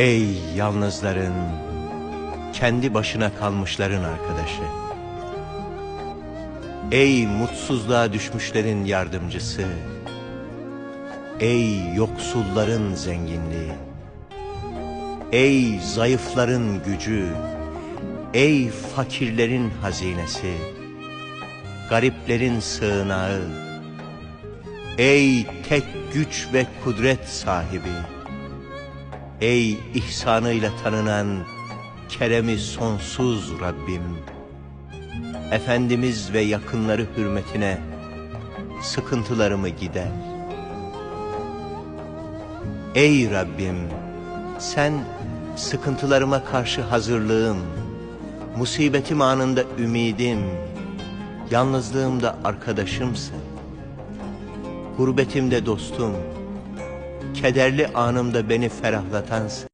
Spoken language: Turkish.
Ey yalnızların, kendi başına kalmışların arkadaşı. Ey mutsuzluğa düşmüşlerin yardımcısı. Ey yoksulların zenginliği. Ey zayıfların gücü. Ey fakirlerin hazinesi. Gariplerin sığınağı. Ey tek güç ve kudret sahibi. Ey ihsanıyla tanınan keremi sonsuz Rabbim. Efendimiz ve yakınları hürmetine sıkıntılarımı gider. Ey Rabbim, sen sıkıntılarıma karşı hazırlığım, musibetim anında ümidim, yalnızlığımda arkadaşımsın. Gurbetimde dostum, kederli anımda beni ferahlatansın.